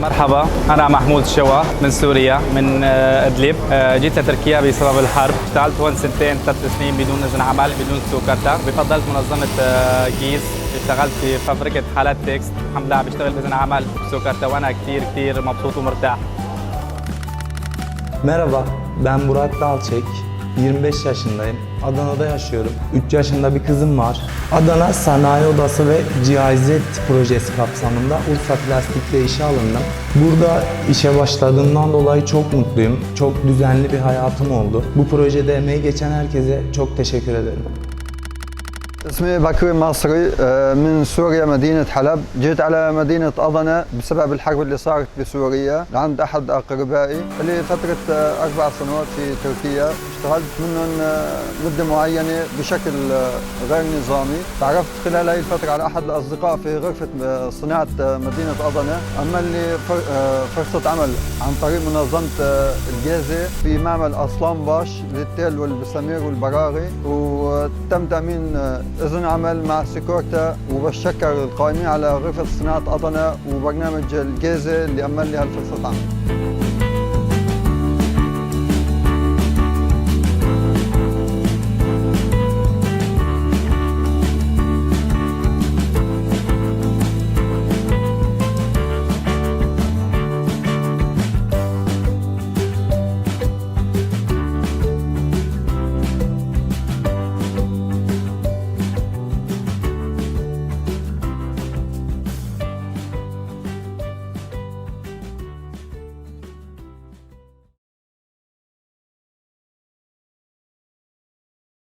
مرحبا أنا محمود شوا من سوريا من آه، إدلب. آه، جيت لتركيا بسبب الحرب. اشتغلت هون سنتين ثلاث سنين بدون إذن عمل بدون سوكرتا بفضلت منظمة آه، جيس. اشتغلت في فابريكة حالات تكست. الحمد لله عم بشتغل بإذن عمل بسوكرتا وأنا كثير كثير مبسوط ومرتاح. Merhaba, ben Burak Dalçek. 25 yaşındayım. Adana'da yaşıyorum. 3 yaşında bir kızım var. Adana Sanayi Odası ve GIZ projesi kapsamında Urfa Plastik'te işe alındım. Burada işe başladığımdan dolayı çok mutluyum. Çok düzenli bir hayatım oldu. Bu projede emeği geçen herkese çok teşekkür ederim. اسمي بكر مصري آه، من سوريا مدينة حلب. جيت على مدينة أضنة بسبب الحرب اللي صارت بسوريا عند أحد أقربائي. لي فترة آه، أربع سنوات في تركيا. اشتغلت منهم آه، مدة معينة بشكل غير نظامي. تعرفت خلال هذه الفترة على أحد الأصدقاء في غرفة صناعة مدينة أضنة. عمل لي فر- فرصة عمل عن طريق منظمة الجازة في معمل أصلان باش للتيل والبسامير والبراغي وتم تأمين إذن عمل مع سيكورتا وبشكر القائمين على غرفة صناعة أضنة وبرنامج الجازة اللي أمن لي هالفرصة عمل